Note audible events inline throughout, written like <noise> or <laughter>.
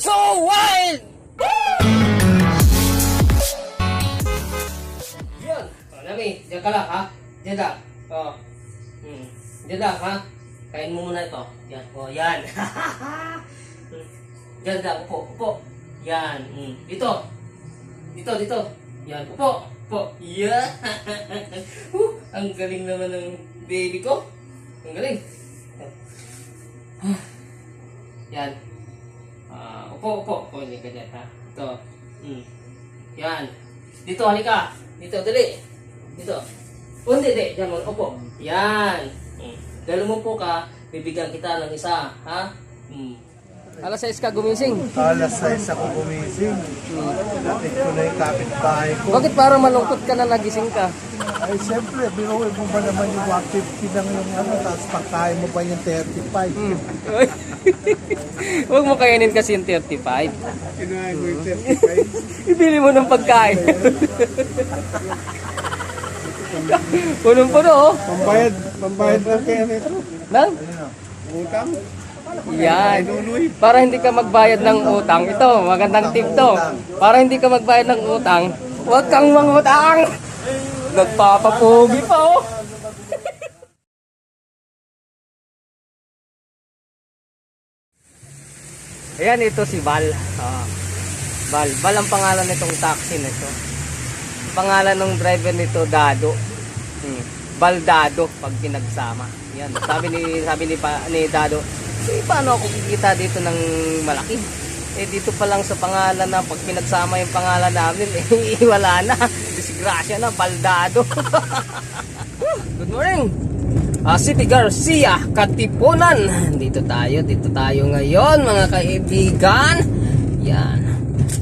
So wild! Yun. O, Nami, diyan ka lang, ha? Diyan lang. O. Hmm. Diyan lang, ha? Kain mo muna ito. Yan. O, yan. Hmm. <laughs> Diyan lang. Upo, upo. Yan. Hmm. Dito. Dito, dito. Yan. Upo. Upo. Yan. <laughs> Huh, ang galing naman ng baby ko. Ang galing. <sighs> Yan. Upo, upo. Upo, hindi ka dyan, ha? Ito. Hmm. Yan. Dito, halika. Dito, dali. Dito. O, hindi, hindi. Diyan mo, upo. Yan. Hmm. Dalo mo po ka, bibigyan kita ng isa, ha? Hmm. Alas 6 ka gumising. Alas 6 ako gumising. Natin ko na yung kapitbahay ko. Bakit parang malungkot ka na nagising ka? Ay, siyempre, biruin mo ba naman yung 150 lang yung ano, tapos pagkain mo ba yung 35? <laughs> Huwag mo kainin kasi yung 35. Kinain mo yung 35? <laughs> Ibili mo ng pagkain. <laughs> Punong-puno, oh. Pambayad, pambayad lang kaya nito. Nang? Utang? Yan. Para hindi ka magbayad ng utang. Ito, magandang tip to. Para hindi ka magbayad ng utang, huwag kang mangutang. Nagpapapugi pa, oh. <laughs> Ayan, ito si Val. Ah. Val. Val ang pangalan nitong taxi nito. Ang pangalan ng driver nito, Dado. Hmm. Baldado pag pinagsama. Yan. Sabi ni <laughs> sabi ni pa ni Dado, eh, paano ako kikita dito ng malaki? Eh dito pa lang sa pangalan na pag pinagsama yung pangalan namin, <laughs> eh wala na. Disgrasya na, Baldado. <laughs> Good morning. Ah, City Garcia, Katipunan. Dito tayo, dito tayo ngayon mga kaibigan. Yan.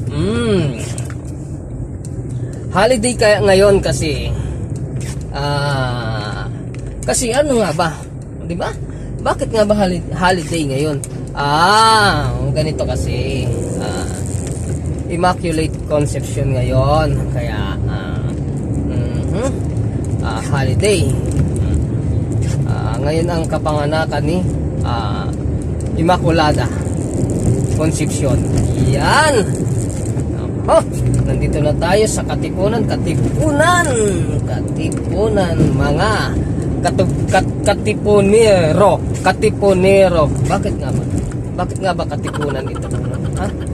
Mm. Holiday kaya ngayon kasi Ah, kasi ano nga ba? 'Di ba? Bakit nga ba holi- holiday ngayon? Ah, ganito kasi. Ah, Immaculate Conception ngayon. Kaya mhm, ah, holiday. Ah, ngayon ang kapanganakan ni ah, Immaculada Concepcion. Yan. Oh, nandito na tayo sa Katipunan, Katipunan, Katipunan, mga katub, kat, Katipunero, Katipunero. Bakit nga ba? Bakit nga ba Katipunan ito?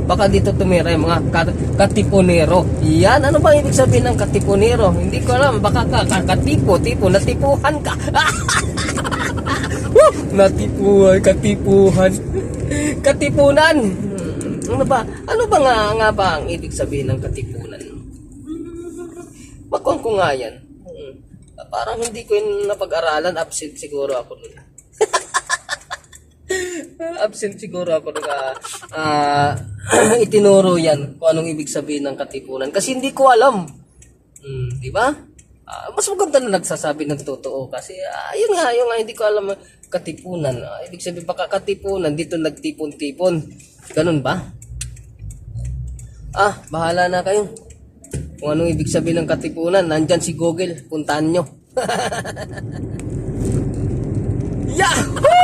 Baka dito tumira yung mga kat, Katipunero. Yan, ano ba ibig sabihin ng Katipunero? Hindi ko alam, baka ka, ka katipo, tipo, natipuhan ka. <laughs> Woo! Natipuhan, katipuhan. <laughs> Katipunan. Hmm, Ano ba? Ano ba nga, nga ba ang ibig sabihin ng katipunan? Bakuan ko nga yan. Hmm. Parang hindi ko yun napag-aralan. Absent siguro ako nun. <laughs> Absent siguro ako nung ah, ah, <clears throat> itinuro yan kung anong ibig sabihin ng katipunan. Kasi hindi ko alam. Hmm, di ba? Ah, mas maganda na nagsasabi ng totoo kasi ah, yun nga, yun nga, hindi ko alam katipunan. Ah, ibig sabihin baka katipunan, dito nagtipon-tipon. Ganun ba? Ah, bahala na kayo. Kung anong ibig sabihin ng katipunan, nandyan si Google, puntahan nyo. <laughs> Yahoo!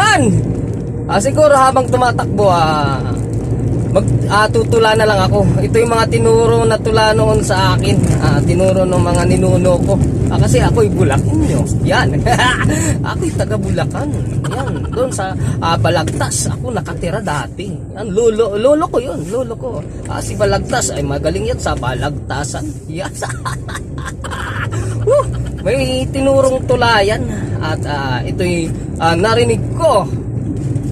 Na naman! Ah, siguro habang tumatakbo, ah, mag, ah, tutula na lang ako. Ito yung mga tinuro na tula noon sa akin. Ah, tinuro ng mga ninuno ko. Ah, kasi ako'y Bulacan nyo. Yan. <laughs> ako'y taga Bulacan. Yan. Doon sa ah, Balagtas. Ako nakatira dati. Yan. Lolo, lolo ko yun. Lolo ko. Ah, si Balagtas ay magaling yan sa Balagtasan. Yes. <laughs> Woo! May tinurong tulayan at ah, ito'y ah, narinig ko.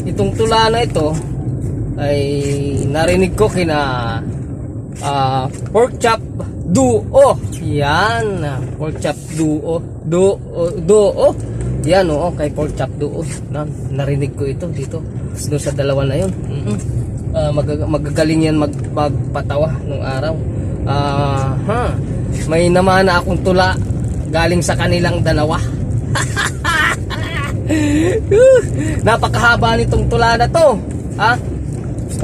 Itong tula na ito ay narinig ko kina ah, pork chop duo. Yan, pork chop duo. Duo, duo. Yan oo, kay pork chop duo. Na, narinig ko ito dito. Doon sa dalawa na yun. Mm Ah, mag- magagaling yan mag, magpatawa nung araw. Ah, ha. May namana akong tula galing sa kanilang dalawa. <laughs> Napakahaba nitong tula na to. Ha?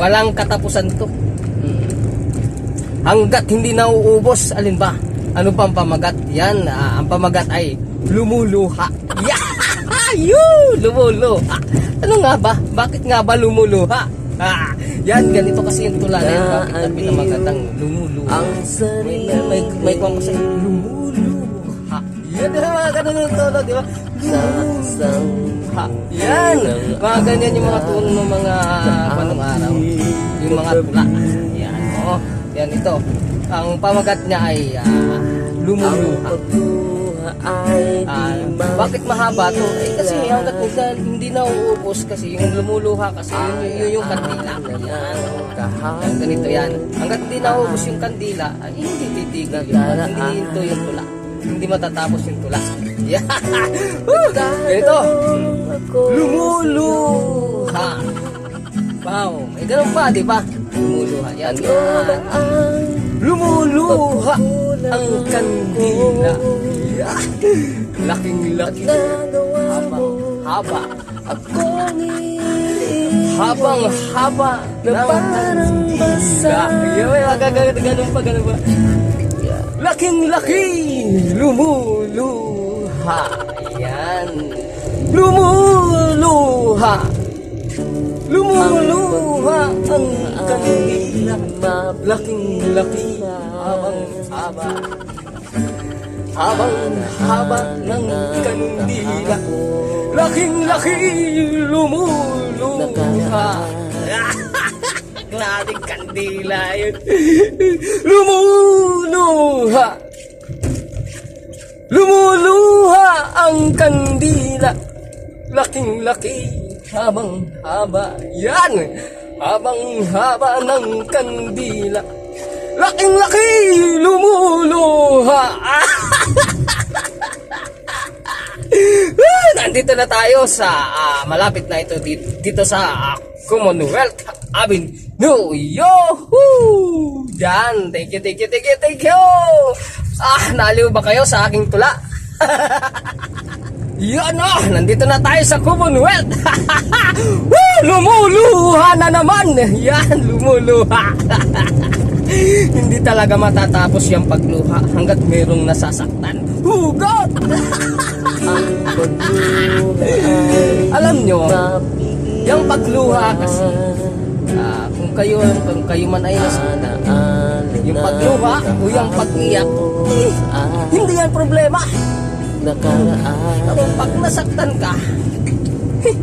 Walang katapusan to. Hmm. Hanggat hindi nauubos, alin ba? Ano pa ang pamagat? Yan, ah, ang pamagat ay lumuluha. <laughs> Yeah! <laughs> Yun! Lumuluha. Ano nga ba? Bakit nga ba lumuluha? Ah, yan, ganito kasi yung tula na yun. Bakit na pinamagatang lumuluha? Ang May, sarili may, may kwang kasi lumuluha. Yan, di ba mga ganun yung tono, di ba? sa isang Ha, yan! Mga ganyan yung mga tono ng mga panong araw. Yung mga tula. Yan, oh. Yan, ito. Ang pamagat niya ay ah, lumuluha. Ah, di bakit mahaba to? Eh kasi hanggat hindi, hindi na uubos kasi yung lumuluha kasi yun, yun, yun yung kandila. Yan. Yan, ganito yan. Hanggat hindi naubos yung kandila, ay hindi titigil yun. Hindi ito yung tula. Hindi matatapos yung tula. <laughs> Yan. Woo! Ganito. Lumuluha. Wow. May ganun pa, di ba? Lumuluha. Yan. yan. Lumuluha ang kandila. Yan. Laking-laki. Haba. Haba. Habang haba ng parang basa. Yan, may magagano ganun pa, ganun pa. Laking-laki. Lumuluha. Yan. Lumuluha. Lumuluha ang kandila. Laking-laki. Habang haba. Habang haba ng kandila. Laking-laki lumuluha. Klaseng kandila yun. Lumuluha. Lumuluha ang kandila. Laking-laki habang haba. Yan! Habang haba ng kandila. Laking-laki lumuluha. <laughs> Ah, Nandito na tayo sa ah, malapit na ito dito, dito sa ah, Commonwealth Avenue. Yahoo! Diyan. Thank you, thank you, thank you, thank you. Ah, naliw ba kayo sa aking tula? <laughs> Yan o, nandito na tayo sa Commonwealth. <laughs> Woo! Lumuluha na naman. Yan, lumuluha. <laughs> Hindi talaga matatapos yung pagluha hanggat mayroong nasasaktan. Hugot! Alam nyo, yung pagluha kasi, ah, kung kayo kung kayo man ay nasa Naalala yung pagluha o yung pag-iyak, eh, hindi yan problema. Tapos pag nasaktan ka, eh,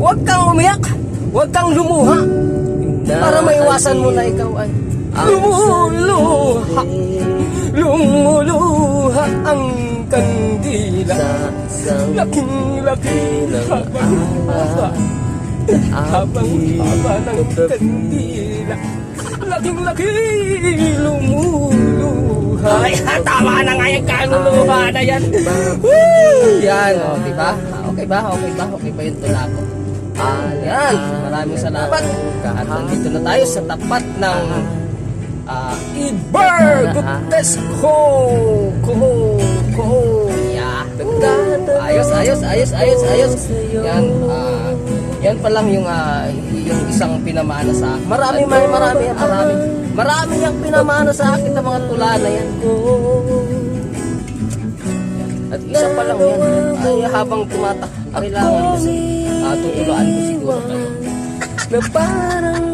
huwag kang umiyak, huwag kang lumuha, para maiwasan mo na ikaw ay lumuluha, lumuluha ang kandila. Laking-laki habang haba, habang haba ng kandila. Laking-laki lumuluha. Ay, tama na nga yung kaluluha na yan. Woo! Yan, o, ba? Okay ba? Okay ba? Okay ba yung tula ko? Yan, maraming salamat. At nandito na tayo sa tapat ng uh, Iber Gutesco. Kuho, kuho. Yeah. Ayos, ayos, ayos, ayos, ayos. Yan, ah, yan pa lang yung, ah, yung isang pinamana sa akin. Marami, marami, marami, marami. Marami yung pinamana sa akin ng mga tula na yan. At isa pa lang yan. Ay, habang tumatak, kailangan kasi uh, tutuluan ko siguro kayo. Na parang.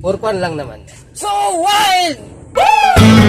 For fun lang naman. So wild!